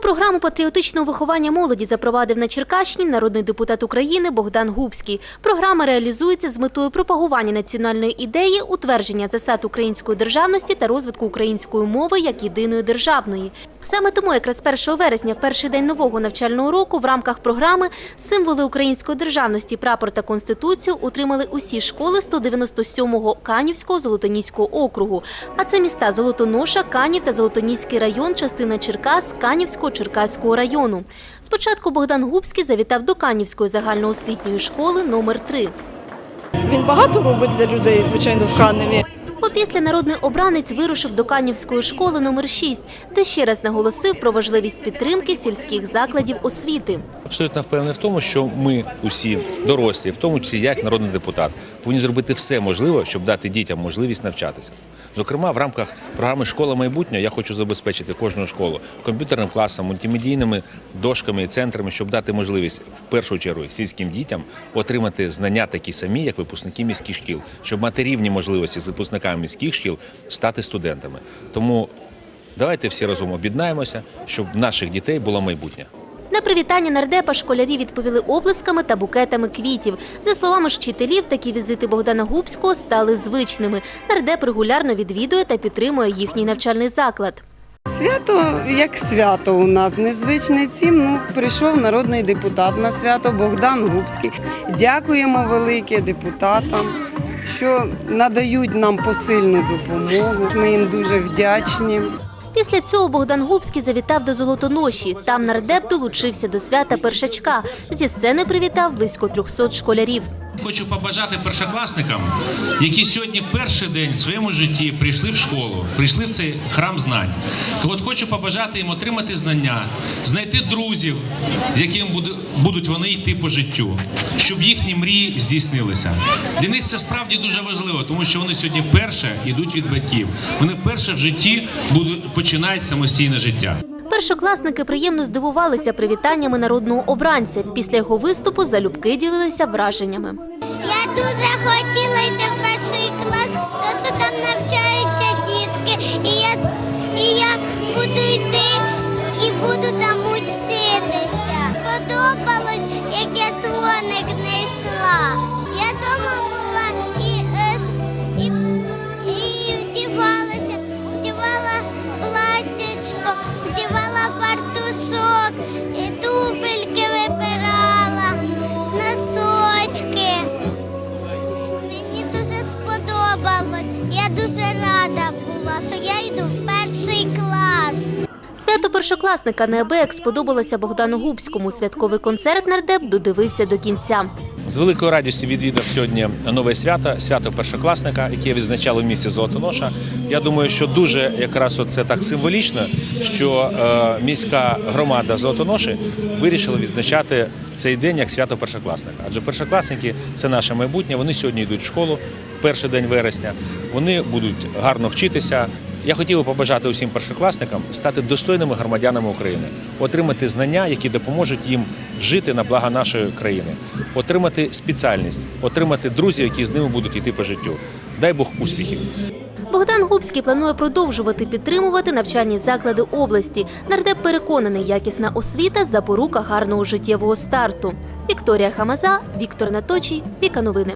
Програму патріотичного виховання молоді запровадив на Черкащині народний депутат України Богдан Губський. Програма реалізується з метою пропагування національної ідеї, утвердження засад української державності та розвитку української мови як єдиної державної. Саме тому якраз 1 вересня, в перший день нового навчального року, в рамках програми символи української державності, прапор та конституцію отримали усі школи 197-го Канівського Золотоніського округу. А це міста Золотоноша, Канів та Золотоніський район, частина Черкас, Канівського Черкаського району. Спочатку Богдан Губський завітав до Канівської загальноосвітньої школи номер 3 Він багато робить для людей, звичайно, в Каневі. Опісля народний обранець вирушив до Канівської школи номер 6 де ще раз наголосив про важливість підтримки сільських закладів освіти. Абсолютно впевнений в тому, що ми усі дорослі, в тому числі як народний депутат, повинні зробити все можливе, щоб дати дітям можливість навчатися. Зокрема, в рамках програми Школа майбутнього я хочу забезпечити кожну школу комп'ютерним класом, мультимедійними дошками і центрами, щоб дати можливість в першу чергу сільським дітям отримати знання такі самі, як випускники міських шкіл, щоб мати рівні можливості з випускниками міських шкіл стати студентами. Тому давайте всі разом об'єднаємося, щоб наших дітей було майбутнє. На привітання нардепа школярі відповіли оплесками та букетами квітів. За словами вчителів, такі візити Богдана Губського стали звичними. Нардеп регулярно відвідує та підтримує їхній навчальний заклад. Свято як свято у нас незвичне цим. Ну прийшов народний депутат на свято Богдан Губський. Дякуємо велике депутатам, що надають нам посильну допомогу. Ми їм дуже вдячні. Після цього Богдан Губський завітав до Золотоноші. Там нардеп долучився до свята першачка. Зі сцени привітав близько 300 школярів. Хочу побажати першокласникам, які сьогодні перший день в своєму житті прийшли в школу, прийшли в цей храм знань. То от хочу побажати їм отримати знання, знайти друзів, з якими будуть вони йти по життю, щоб їхні мрії здійснилися. Для них це справді дуже важливо, тому що вони сьогодні вперше йдуть від батьків. Вони вперше в житті будуть починають самостійне життя. Першокласники приємно здивувалися привітаннями народного обранця. Після його виступу залюбки ділилися враженнями. Я дуже хотіла йти в перший клас, тому що там навчаються дітки. І я, і я буду йти і буду там учитися. Подобалось, як я дзвоник першокласника неабияк сподобалося Богдану Губському. Святковий концерт нардеп додивився до кінця. З великою радістю відвідав сьогодні нове свято, свято першокласника, яке відзначали в місті Золотоноша. Я думаю, що дуже якраз це так символічно, що е, міська громада Золотоноші вирішила відзначати цей день як свято першокласника. Адже першокласники це наше майбутнє. Вони сьогодні йдуть в школу перший день вересня. Вони будуть гарно вчитися. Я хотів би побажати усім першокласникам стати достойними громадянами України, отримати знання, які допоможуть їм жити на благо нашої країни, отримати спеціальність, отримати друзів, які з ними будуть йти по життю. Дай Бог успіхів! Богдан Губський планує продовжувати підтримувати навчальні заклади області. Нардеп переконаний, якісна освіта запорука гарного життєвого старту. Вікторія Хамаза, Віктор Наточій, Віка Новини.